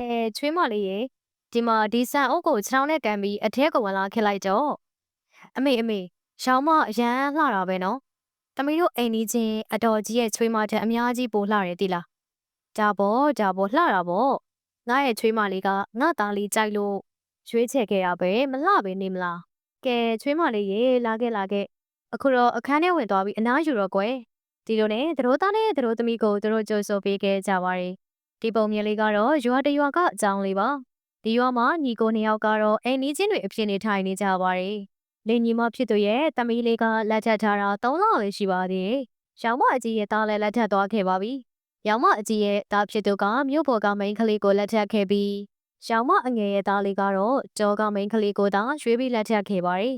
အဲချွေးမလေးရေဒီမှာဒီဆန်အုပ်ကိုခြေထောက်နဲ့ကန်ပြီးအထဲကဝင်လာခစ်လိုက်တော့အမေအမေရောင်းမအရန်လှတာပဲနော်တမီးတို့အိမ်ကြီးချင်းအတော်ကြီးရဲ့ချွေးမထက်အများကြီးပိုလှတယ်တိလားဒါပေါ့ဒါပေါ့လှတာပေါ့ငါရဲ့ချွေးမလေးကငါသားလေးကြိုက်လို့ရွေးချယ်ခဲ့တာပဲမလှပဲနေမလားကဲချွေးမလေးရေလာခဲ့လာခဲ့အခုတော့အခန်းထဲဝင်သွားပြီးအနားယူတော့ကွယ်ဒီလိုနဲ့သတို့သားနဲ့သတို့သမီးကိုသူတို့ကြိုးဆိုပေးခဲ့ကြပါရီ ဒီပုံမြင်လေးကတော့ရွာတရွာကအကြောင်းလေးပါဒီရွာမှာညီကိုနှစ်ယောက်ကတော့အိမ်နီးချင်းတွေအဖြစ်နေထိုင်နေကြပါရီလင်ညီမဖြစ်သူရဲ့သမီးလေးကလက်ထပ်ထားတာ၃လပဲရှိပါသေးတယ်ရောင်မအကြီးရဲ့သားလည်းလက်ထပ်သွားခဲ့ပါပြီရောင်မအကြီးရဲ့သားဖြစ်သူကမြို့ပေါ်ကမိန်းကလေးကိုလက်ထပ်ခဲ့ပြီးရောင်မအငယ်ရဲ့သားလေးကတော့ကြောကမိန်းကလေးကိုသာရွှေပြီးလက်ထပ်ခဲ့ပါရီ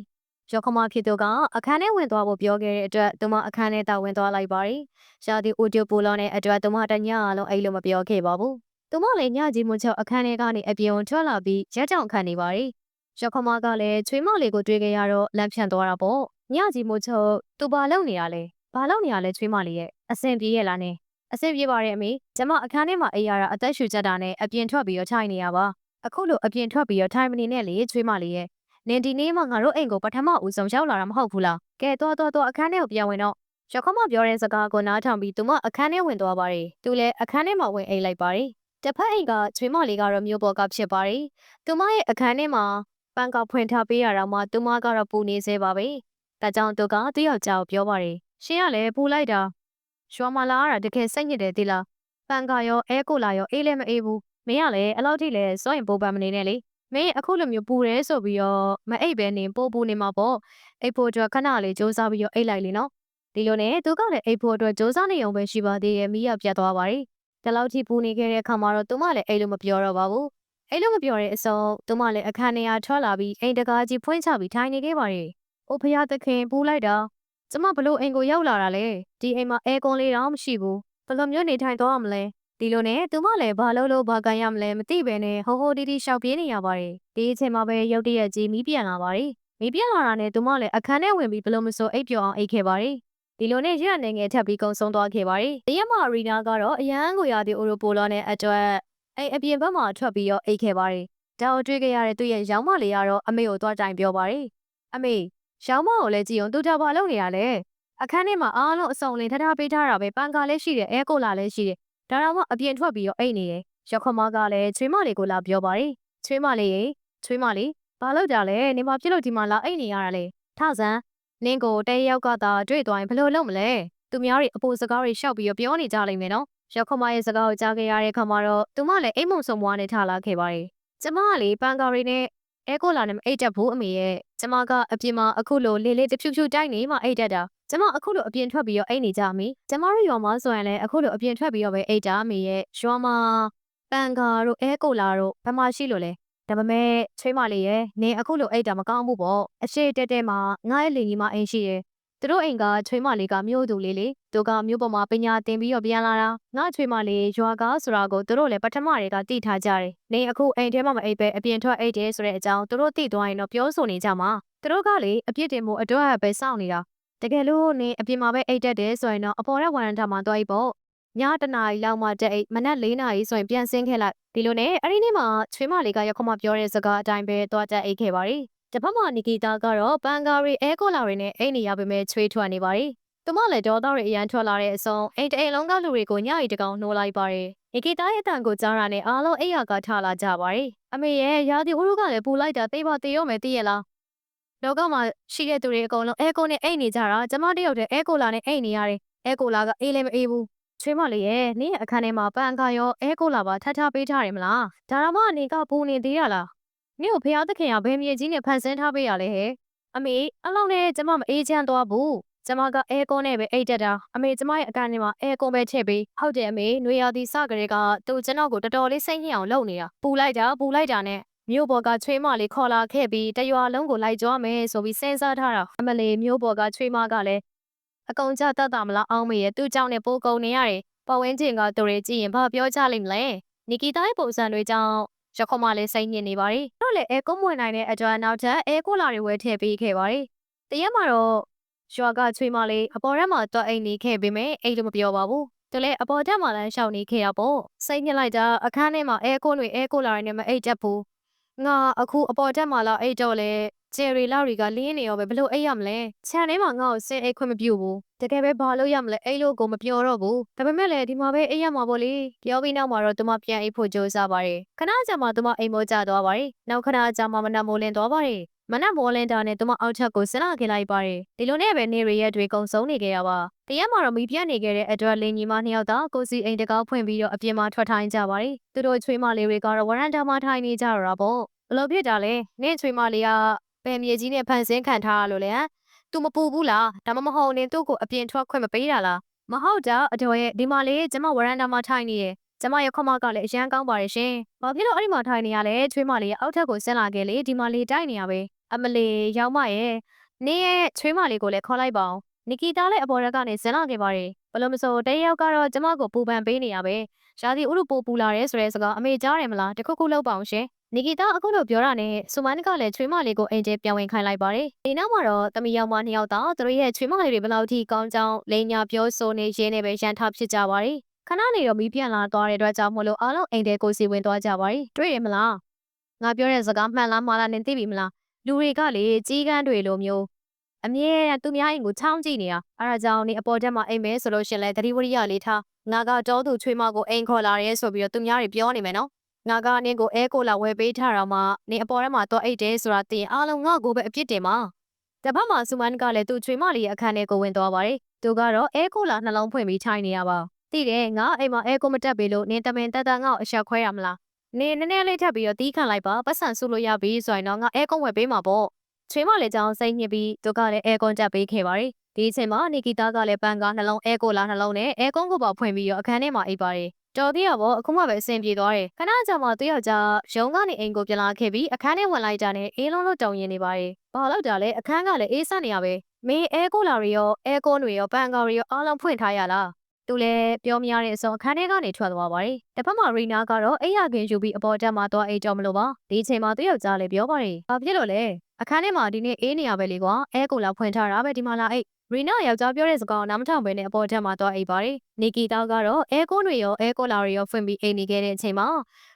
ရောခမဖြစ်သူကအခန်းထဲဝင်သွားဖို့ပြောခဲ့တဲ့အတွက်သူမအခန်းထဲတောက်ဝင်သွားလိုက်ပါရီရှာဒီအိုဒီယိုပိုလောနဲ့အတွက်သူမတညလုံးအဲ့လိုမပြောခဲ့ပါဘူးသူမလည်းညကြီးမချောက်အခန်းထဲကနေအပြင်ထွက်လာပြီးရက်ကြောင်ခံနေပါရီရောခမကလည်းချွေးမလေးကိုတွေ့ခဲ့ရတော့လမ်းဖြန့်သွားတာပေါ့ညကြီးမချောက်သူဘာလုပ်နေရလဲဘာလုပ်နေရလဲချွေးမလေးရဲ့အဆင်ပြေရဲ့လားနဲ့အဆင်ပြေပါရဲ့အမေကျမအခန်းထဲမှာအိပ်ရတာအသက်ရှူကြတာနဲ့အပြင်ထွက်ပြီးတော့ထိုင်နေရပါအခုလိုအပြင်ထွက်ပြီးတော့ထိုင်မနေနဲ့လေချွေးမလေးရဲ့ နင်ဒီနေ့မှငါတို့အိမ်ကိုပထမဦးဆုံးရောက်လာတာမဟုတ်ဘူးလားကဲတော့တော့တော့အခန်းထဲကိုပြန်ဝင်တော့ရခမပြောတဲ့စကားကိုနားထောင်ပြီးသူမအခန်းထဲဝင်သွားပါတယ်သူလည်းအခန်းထဲမှာဝင်အိမ်လိုက်ပါတယ်တစ်ဖက်အိမ်ကချွေးမလေးကတော့မျိုးပေါ်ကဖြစ်ပါတယ်သူမရဲ့အခန်းထဲမှာပန်းကဖွင့်ထားပေးရတော့မှသူမကတော့ပူနေသေးပါပဲဒါကြောင့်သူကသူ့ယောက်ျားကိုပြောပါတယ်ရှင်ကလည်းပူလိုက်တာရွာမလာရတာတကယ်စိတ်ညစ်တယ်ဒီလားပန်းကရောအဲကိုလာရောအေးလည်းမအေးဘူးမင်းကလည်းအဲ့လောက်ထိလည်းစွန့်ရင်ပိုးပန်းမနေနဲ့လေ မင်းအခုလိုမျိုးပူတယ်ဆိုပြီးတော့မအိပ်ပဲနေပိုးပူနေမှာပေါ့အိပ်ဖို့အတွက်ခဏလေးစူးစမ်းပြီးတော့အိပ်လိုက်လေနော်ဒီလိုနဲ့သူကလည်းအိပ်ဖို့အတွက်စူးစမ်းနေအောင်ပဲရှိပါသေးရဲ့မိရပြတ်သွားပါရီဒီလောက်ထိပူနေခဲ့တဲ့အခါမှာတော့သူမလည်းအိပ်လို့မပြောတော့ပါဘူးအိပ်လို့မပြောတဲ့အစုံသူမလည်းအခန်းထဲကထွက်လာပြီးအိမ်တကားကြီးဖွင့်ချပြီးထိုင်နေခဲ့ပါရီအိုဖယားသခင်ပူလိုက်တာကျမဘလို့အိမ်ကိုရောက်လာတာလဲဒီအိမ်မှာအဲကွန်လေးတော့မရှိဘူးဘယ်လိုမျိုးနေထိုင်သွားမလဲ ဒီလိုနဲ့သူမလည်းဘာလို့လို့ဘာကန်ရမလဲမသိပဲနဲ့ဟိုဟိုတီတီရှောက်ပြေးနေရပါတယ်ဒီအချိန်မှာပဲရုတ်တရက်ကြီးမီးပြန်လာပါတယ်မီးပြန်လာတာနဲ့သူမလည်းအခန်းထဲဝင်ပြီးဘလို့မစိုးအိပ်ပျော်အောင်အိပ်ခဲ့ပါတယ်ဒီလိုနဲ့ရက်နေငယ်ထပ်ပြီးကုံဆုံးသွားခဲ့ပါတယ်တရက်မှာရီနာကတော့အရန်ကိုရတဲ့အိုရိုပိုလာနဲ့အတွက်အိမ်အပြင်ဘက်မှာထွက်ပြီးတော့အိပ်ခဲ့ပါတယ်ဒါကိုတွေ့ခဲ့ရတဲ့သူ့ရဲ့ရောင်းမလေးကတော့အမေကိုသွားတိုင်ပြောပါတယ်အမေရောင်းမကိုလည်းကြည့်အောင်သူတာဘာလုပ်နေရလဲအခန်းထဲမှာအားလုံးအစုံလင်ထထားပေးထားတာပဲပန်ကာလည်းရှိတယ်အဲကိုလာလည်းရှိတယ် ဒါတော့မှအပြင်ထွက်ပြီးတော့အိတ်နေတယ်။ရောက်ခမကလည်းချွေးမလေးကိုလာပြောပါတယ်။ချွေးမလေးရေချွေးမလေးဘာလုပ်ကြလဲနေမဖြစ်လို့ဒီမှာလာအိတ်နေရတာလေ။ထဆန်းနင်းကိုတဲရောက်ကသာတွေ့သွားရင်ဘယ်လိုလုပ်မလဲ။သူများတွေအပိုစကားတွေရှောက်ပြီးတော့ပြောနေကြလိမ့်မယ်နော်။ရောက်ခမရဲ့စကားကိုကြားခဲ့ရတဲ့ခါမှာတော့သူမလည်းအိမ်မုံဆုံမွားနဲ့ထလာခဲ့ပါတယ်။ကျမကလေပန်ကာရီနဲ့ အဲကိုလာနဲ့အိတ်တက်ဖို့အမေရဲ့ကျမကအပြင်မှာအခုလိုလေလေတဖြူဖြူတိုက်နေမှအိတ်တက်တာကျမအခုလိုအပြင်ထွက်ပြီးတော့အိတ်နေကြမီကျမတို့ရွာမှာဆိုရင်လည်းအခုလိုအပြင်ထွက်ပြီးတော့ပဲအိတ်တာမေရဲ့ရွာမှာပန်ကာတို့အဲကိုလာတို့ဘာမှရှိလို့လဲဒါပေမဲ့ချွေးမလေးရဲ့နင်အခုလိုအိတ်တာမကောင်းဘူးပေါ့အရှိတက်တက်မှာငါ့ရဲ့လင်ကြီးမအိမ်ရှိတယ် သူတို့အိမ်ကချွေးမလေးကမြို့သူလေးလေသူကမြို့ပေါ်မှာပညာသင်ပြီးတော့ပြန်လာတာငါချွေးမလေးရွာကဆိုတာကိုသူတို့လည်းပထမတွေကသိထားကြတယ်နေအခုအိမ်ထဲမှာမအိပ်ပဲအပြင်ထွက်အိတ်တယ်ဆိုတဲ့အကြောင်းသူတို့သိသွားရင်တော့ပြောဆိုနေကြမှာသူတို့ကလေအပြစ်တင်မှုအတွက်ပဲစောင့်နေတာတကယ်လို့နင်အပြင်မှာပဲအိတ်တက်တယ်ဆိုရင်တော့အပေါ်ရက်ဝရန်တာမှာသွားပြီပေါ့ညတနာရီလောက်မှတက်အိတ်မနက်၄နာရီဆိုရင်ပြန်ဆင်းခဲ့လိုက်ဒီလိုနဲ့အဲ့ဒီနေ့မှာချွေးမလေးကရခမပြောတဲ့စကားအတိုင်းပဲသွားတက်အိတ်ခဲ့ပါရီ တစ်ဖက်မှာနီကီတာကတော့ပန်ကာရီအဲကိုလာရီနဲ့အိတ်နေရပေမဲ့ချွေးထွက်နေပါရီသူမလည်းဒေါ်သားတွေအရန်ထွက်လာတဲ့အစုံအိမ်တအိမ်လုံးကလူတွေကိုညရီတကောင်နှိုးလိုက်ပါတယ်နီကီတာရဲ့အတန်ကိုကြားရနဲ့အားလုံးအိယာကထလာကြပါတယ်အမေရဲ့ရာဒီဦးတို့ကလည်းပူလိုက်တာသိပါသေးရောမယ်သိရလားလောကမှာရှိတဲ့သူတွေအကုန်လုံးအဲကိုနဲ့အိတ်နေကြတာကျမတယောက်တည်းအဲကိုလာနဲ့အိတ်နေရတယ်အဲကိုလာကအေးလည်းမအေးဘူးချွေးမလေးရဲ့နင်းရဲ့အခန်းထဲမှာပန်ကာရောအဲကိုလာပါထပ်ထပေးထားတယ်မလားဒါတော့မှအနေကပူနေသေးရလား နင့်ကိုဖះသခင်ကဘယ်မြေကြီးနဲ့ဖန်ဆင်းထားပေးရလဲဟဲ့အမေအလောက်နဲ့ကျမမအေးချမ်းသွားဘူးကျမကအဲကွန်နဲ့ပဲအိတ်တက်တာအမေကျမရဲ့အကန်ထဲမှာအဲကွန်ပဲထည့်ပေးဟုတ်တယ်အမေနွေရာသီစကလေးကသူကျွန်တော်ကိုတော်တော်လေးစိတ်ညစ်အောင်လုပ်နေတာပူလိုက်တာပူလိုက်တာနဲ့မြို့ပေါ်ကချွေးမလေးခေါ်လာခဲ့ပြီးတရွာလုံးကိုလိုက်ကြွားမယ်ဆိုပြီးစဉ်းစားထားတာအမလေးမြို့ပေါ်ကချွေးမကလည်းအကုန်ကြတတ်တာမလားအောင်မေရဲ့သူ့ကြောင့်နဲ့ပိုးကုန်နေရတယ်ပဝင်းကျင်ကသူတွေကြည့်ရင်ဘာပြောကြလိမ့်မလဲနီကီတာရဲ့ပုံစံတွေကြောင့် ရခမလေးစိတ်ညစ်နေပါရီတို့လည်းအဲကွန်ဝင်နိုင်တဲ့အတွက်နောက်ထပ်အဲကိုလာတွေဝယ်ထည့်ပေးခဲ့ပါရီတရက်မှာတော့ရွာကချွေးမလေးအပေါ်ရက်မှာတွက်အိမ်နေခဲ့ပေမဲ့အိမ်လို့မပြောပါဘူးသူလည်းအပေါ်တက်မှလည်းရှောင်နေခဲ့ရပေါ့စိတ်ညစ်လိုက်တာအခန်းထဲမှာအဲကွန်းတွေအဲကိုလာရနေမအိတ်တက်ဘူးငါအခုအပေါ်တက်မှလာအိတ်တော့လေ ဂျယ်ရီလာရီကလင်းနေရောပဲဘလို့အိတ်ရမလဲခြံထဲမှာငါ့ကိုဆင်းအိတ်ခွင့်မပြုဘူးတကယ်ပဲဘာလို့ရမလဲအိတ်လို့ကိုမပြောတော့ဘူးဒါပေမဲ့လည်းဒီမှာပဲအိတ်ရမှာပေါ့လေပြောပြီးနောက်မှာတော့သူမပြန်အိတ်ဖို့ကြိုးစားပါတယ်ခဏကြာမှသူမအိမ်မိုးကျသွားပါတယ်နောက်ခဏကြာမှမနက်မိုးလင်းသွားပါတယ်မနက်မိုးလင်းတာနဲ့သူမအောက်ထပ်ကိုဆင်းလာခဲ့လိုက်ပါတယ်ဒီလိုနဲ့ပဲနေရရဲ့တွေကုံဆုံးနေခဲ့ရပါတရက်မှာတော့မီးပြတ်နေခဲ့တဲ့အတွက်လင်းကြီးမနှစ်ယောက်သာကိုစီအိမ်တကောက်ဖွင့်ပြီးတော့အပြင်မှာထွက်ထိုင်ကြပါတယ်သူတို့ချွေးမလေးတွေကတော့ဝရန်တာမှာထိုင်နေကြတော့တာပေါ့ဘလို့ဖြစ်တာလဲနင့်ချွေးမလေးက ပယ်မြေကြီးနဲ့ဖန်ဆင်းခံထားရလို့လေဟမ် तू မပူဘူးလားဒါမှမဟုတ်နင်သူ့ကိုအပြင်ထွက်ခွင့်မပေးတာလားမဟုတ်တာအတော်ရဲ့ဒီမှာလေကျမဝရန်တာမှာထိုင်နေရဲ့ကျမရဲ့ခမကလည်းအရန်ကောင်းပါတယ်ရှင်။ဘာဖြစ်လို့အဲ့ဒီမှာထိုင်နေရလဲချွေးမလေးရဲ့အောက်ထပ်ကိုဆင်းလာခဲ့လေဒီမှာလေးတိုက်နေရပဲ။အမလီရောက်မရဲ့နင်းရဲ့ချွေးမလေးကိုလည်းခေါ်လိုက်ပါအောင်။နီကီတာလည်းအပေါ်ရက်ကနေဆင်းလာခဲ့ပါတယ်။ ဘလို့မဆိုတရက်ယောက်ကတော့ကျမကိုပူပန်ပေးနေရပဲ။ရာသီဥတုပိုပူလာတယ်ဆိုတဲ့စကားအမေကြားတယ်မလားတခုခုလောက်ပါအောင်ရှင်။နီကီတာအခုလိုပြောတာနဲ့ဆူမန်ကလည်းချွေးမလေးကိုအိမ်ကျပြန်ဝင်ခိုင်းလိုက်ပါတယ်။ဒီနောက်မှာတော့တမီယောက်မနှစ်ယောက်သားသူတို့ရဲ့ချွေးမလေးတွေဘယ်လောက်ထိကောင်းကြောင်းလိန်ညာပြောဆိုနေရင်းနဲ့ပဲရန်ထဖြစ်ကြပါတယ်။ခဏနေတော့မီးပြန်လာသွားတဲ့အတွက်ကြောင့်မို့လို့အားလုံးအိမ်ထဲကိုစီဝင်သွားကြပါတယ်။တွေ့ရမလား။ငါပြောတဲ့စကားမှန်လားမှားလားနင်သိပြီမလား။လူတွေကလေကြီးကန်းတွေလိုမျိုး အမြဲတမ်းသူများအိမ်ကိုချောင်းကြည့်နေတာ။အဲဒါကြောင့်နေအပေါ်တက်မှာအိမ်မဲဆိုလို့ရှရင်လဲသတိဝရိယလေးထား။ငါကတောသူချွေးမကိုအိမ်ခေါ်လာရဲဆိုပြီးတော့သူများတွေပြောနေမယ်နော်။ငါကနင်းကိုအဲကိုလာဝယ်ပေးထားတာမှနင်းအပေါ်ထဲမှာတော့အိတ်တယ်ဆိုတာသိရင်အားလုံးငါ့ကိုပဲအပြစ်တင်ပါ။တစ်ဖက်မှာဆူမန်ကလည်းသူ့ချွေးမလေးရဲ့အခန်းထဲကိုဝင်သွားပါတယ်။သူကတော့အဲကိုလာနှလုံးဖွင့်ပြီးထိုင်နေရပါ။သိတယ်ငါအိမ်မှာအဲကိုမတက်ပေလို့နင်းတမင်တက်တက်ငါ့ကိုအရှက်ခွဲရမလား။နင်းနည်းနည်းလေးထပ်ပြီးတော့တီးခံလိုက်ပါပတ်စံဆုလို့ရပြီဆိုရင်တော့ငါအဲကုန်းဝယ်ပေးမှာပေါ့။ ချွေးမလေးကြောင်စိတ်ညစ်ပြီးသူကလည်းအဲကွန်တက်ပေးခဲ့ပါတယ်။ဒီအချိန်မှာနီကီတာကလည်းပန်ကားနှလုံးအဲကိုလာနှလုံးနဲ့အဲကွန်ကိုပါဖွင့်ပြီးတော့အခန်းထဲမှာအိပ်ပါတယ်။တော်သေးရပေါ့အခုမှပဲအဆင်ပြေသွားတယ်။ခဏကြာမှသူယောက်ျားရုံကနေအိမ်ကိုပြန်လာခဲ့ပြီးအခန်းထဲဝင်လိုက်တာနဲ့အေးလုံးလုံးတုံရင်နေပါတယ်။ဘာလို့တာလဲအခန်းကလည်းအေးဆက်နေရပဲ။မင်းအဲကိုလာတွေရောအဲကွန်တွေရောပန်ကားတွေရောအားလုံးဖွင့်ထားရလား။သူလည်းပြောမရတဲ့အစုံအခန်းထဲကနေထွက်သွားပါတယ်။တစ်ဖက်မှာရီနာကတော့အိယာခင်ယူပြီးအပေါ်တက်မှာသွားအိတ်တော်မလို့ပါ။ဒီအချိန်မှာသူယောက်ျားလည်းပြောပါတယ်။ဘာဖြစ်လို့လဲ။ အခန်းထဲမှာဒီနေ့အေးနေရပဲလေကွာ။အဲကိုလာဖွင့်ထားတာပဲဒီမှာလာအိတ်။ရီနာယောက်ျားပြောတဲ့စကားကိုနားမထောင်ဘဲနဲ့အပေါ်တက်မှာသွားအိတ်ပါတယ်။နီကီတာကတော့အဲကိုတွေရောအဲကိုလာတွေရောဖွင့်ပြီးအိတ်နေခဲ့တဲ့အချိန်မှာ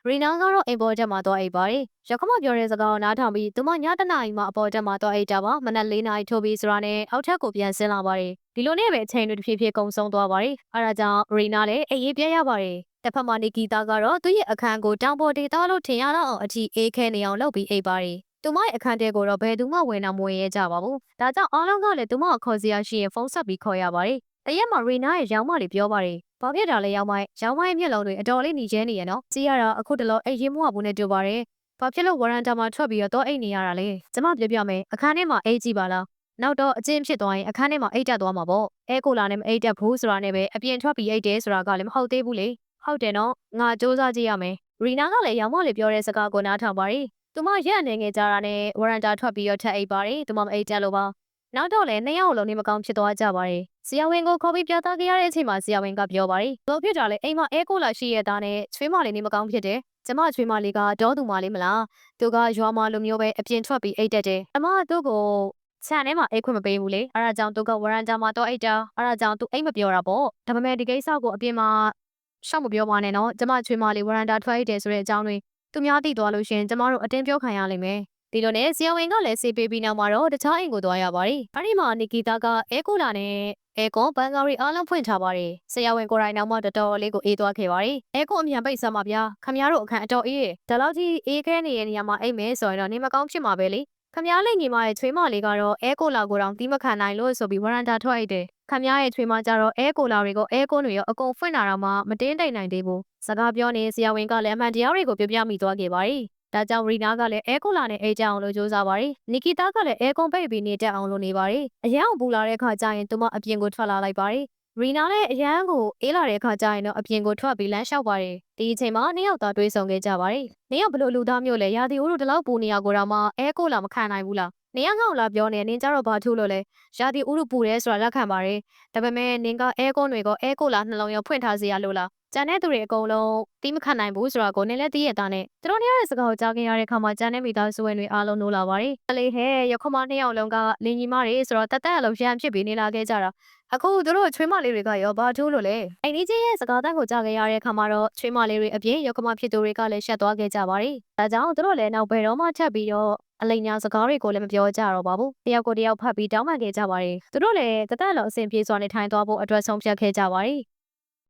ရီနာကတော့အိမ်ပေါ်တက်မှာသွားအိတ်ပါတယ်။ရခမပြောတဲ့စကားကိုနားထောင်ပြီးသူမညတနာရီမှအပေါ်တက်မှာသွားအိတ်တာပါ။မနက်၄နာရီထိုးပြီးဆိုတာနဲ့အောက်ထပ်ကိုပြန်ဆင်းလာပါတယ်။ဒီလိုနဲ့ပဲအချိန်တွေတစ်ဖြည်းဖြည်းကုန်ဆုံးသွားပါတယ်။အဲဒါကြောင့်ရီနာလည်းအေးရေးပြရပါတယ်။တစ်ဖက်မှာနီကီတာကတော့သူ့ရဲ့အခန်းကိုတောင်ပေါ်ဒေသလို့ထင်ရတော့အောင်အထိအေးခဲနေအောင်လုပ်ပြီးအိပ်ပါတယ်။ သူမရဲ့အခန်းထဲကိုတော့ဘယ်သူမှဝင်အောင်မဝင်ရဲကြပါဘူး။ဒါကြောင့်အားလုံးကလည်းသူမကိုခေါ်စရာရှိရင်ဖုန်းဆက်ပြီးခေါ်ရပါတယ်။တရက်မှာရီနာရဲ့ရောင်းမလေးပြောပါတယ်။ဘာဖြစ်တာလဲရောင်းမိုင်းရောင်းမိုင်းမျက်လုံးတွေအတော်လေးหนีကျဲနေရနော်။ကြည့်ရတာအခုတလောအိပ်ရင်းမွားဘူးနဲ့တူပါတယ်။ဘာဖြစ်လို့ဝရန်တာမှာထွက်ပြီးတော့အိတ်နေရတာလဲ။ကျမပြောပြမယ်အခန်းထဲမှာအိတ်ကြည့်ပါလား။နောက်တော့အကျင့်ဖြစ်သွားရင်အခန်းထဲမှာအိတ်တက်သွားမှာပေါ့အဲကိုလာနဲ့မအိတ်တက်ဘူးဆိုတာနဲ့ပဲအပြင်ထွက်ပြီးအိတ်တယ်ဆိုတာကလည်းမဟုတ်သေးဘူးလေဟုတ်တယ်နော်ငါစူးစမ်းကြည့်ရမယ်ရီနာကလည်းရောင်မလေးပြောတဲ့စကားကိုနားထောင်ပါရီ သူမရက်နေငယ်ကြတာနဲ့ဝရန်တာထွက်ပြီးတော့ထက်အိတ်ပါရီသူမမအိတ်တက်လို့ပါနောက်တော့လည်းနှစ်ယောက်လုံးနေမကောင်းဖြစ်သွားကြပါရီဆရာဝန်ကိုခေါ်ပြီးပြသခဲ့ရတဲ့အချိန်မှာဆရာဝန်ကပြောပါရီဘလို့ဖြစ်တာလဲအိမ်မှာအဲကိုလာရှိရတာနဲ့ချွေးမလေးနေမကောင်းဖြစ်တယ်ကျမချွေးမလေးကဒေါသူမလေးမလားသူကရွာမလိုမျိုးပဲအပြင်ထွက်ပြီးအိတ်တက်တယ်အမကသူ့ကိုခြံထဲမှာအိတ်ခွင့်မပေးဘူးလေအဲဒါကြောင့်သူကဝရန်တာမှာတော့အိတ်တာအဲဒါကြောင့်သူအိတ်မပြောတာပေါ့ဒါပေမဲ့ဒီကိစ္စကိုအပြင်မှာရှောက်မပြောပါနဲ့နော်ကျမချွေးမလေးဝရန်တာထွက်အိတ်တယ်ဆိုတဲ့အကြောင်းတွေ သူများသိသွားလို့ရှင်ကျမတို့အတင်းပြောခံရလိမ့်မယ်ဒီလိုနဲ့ဆီယဝင်ကလည်းစေးပေးပြီးနောက်မှာတော့တခြားအိမ်ကိုသွားရပါတယ်။အဲဒီမှာနီကီတာကအဲကိုလာနဲ့အဲကွန်ဘန်ဂါရီအားလုံးဖွင့်ထားပါတယ်။ဆရာဝန်ကိုယ်တိုင်နောက်မှတော်တော်လေးကိုအေးသွားခဲ့ပါတယ်။အဲကွန်အမြန်ပိတ်ဆက်ပါဗျာ။ခမရတို့အခန်းအတော်အေး။ဒါလောက်ကြီးအေးခဲနေတဲ့နေရာမှာအိမ်မဲဆိုရင်တော့နေမကောင်းဖြစ်မှာပဲလေ။ခမရလိန်ညီမရဲ့ချွေးမလေးကတော့အဲကိုလာကိုတောင်တီးမခံနိုင်လို့ဆိုပြီးဝရန်တာထွက်လိုက်တယ်။ ခမရရဲ့ချွေးမကြတော့အဲကိုလာတွေကိုအဲကွန်တွေရောအကုန်ဖွင့်လာတော့မှမတင်းတိတ်နိုင်သေးဘူး။စကားပြောနေဆရာဝန်ကလည်းအမှန်တရားတွေကိုပြောပြမိသွားခဲ့ပါတယ်။ဒါကြောင့်ရီနာကလည်းအဲကွန်လာနဲ့အေးကြအောင်လို့ကြိုးစားပါတယ်။နီကီတာကလည်းအဲကွန်ပိတ်ပြီးနေတတ်အောင်လုပ်နေပါတယ်။အရန်အောင်ပူလာတဲ့အခါကျရင်သူမအပြင်ကိုထွက်လာလိုက်ပါတယ်။ရီနာလည်းအရန်ကိုအေးလာတဲ့အခါကျရင်တော့အပြင်ကိုထွက်ပြီးလမ်းလျှောက်ပါတယ်။ဒီအချိန်မှာနှစ်ယောက်သားတွေးဆုံခဲ့ကြပါတယ်။နှစ်ယောက်ဘလို့လူသားမျိုးလဲရာသီဥတုတလောက်ပူနေရကိုတော့မှအဲကိုလာမခံနိုင်ဘူးလား။ နေရငေါ့လာပြောနေနင်ကြတော့ဘာထူးလို့လဲရာသီဥတုပူတယ်ဆိုတာလက်ခံပါတယ်။ဒါပေမဲ့နင်ကအဲကွန်တွေကအဲကိုလာနှလုံးရောဖွင့်ထားစေရလို့လား။ကျန်တဲ့သူတွေအကုန်လုံးတီးမခံနိုင်ဘူးဆိုတာကိုနင်လည်းသိရတာနဲ့သူတို့နှစ်ယောက်ရဲ့စကားကိုကြားခဲ့ရတဲ့အခါမှာကျန်တဲ့မိသားစုဝင်တွေအားလုံးနိုးလာပါတယ်။အလေးဟဲ့ရခမနှစ်ယောက်လုံးကလင်ကြီးမတွေဆိုတော့တတ်တတ်အလုံးရန်ဖြစ်ပြီးနေလာခဲ့ကြတာအခုသူတို့ချွေးမလေးတွေကရောဘာထိုးလို့လဲအိမ်ကြီးချင်းရဲ့စကားတန်းကိုကြားခဲ့ရတဲ့အခါမှာတော့ချွေးမလေးတွေအပြင်ရောက်ကမဖြစ်သူတွေကလည်းရှက်သွားခဲ့ကြပါတယ်ဒါကြောင့်သူတို့လည်းနောက်ဘယ်တော့မှထပ်ပြီးတော့ အလိမ်ညာစကားတွေကိုလည်းမပြောကြတော့ပါဘူးတယောက်ကိုတယောက်ဖတ်ပြီးတောင်းပန်ခဲ့ကြပါတယ်သူတို့လည်းတသက်လုံးအဆင်ပြေစွာနေထိုင်သွားဖို့အတွက်ဆုံးဖြတ်ခဲ့ကြပါတယ်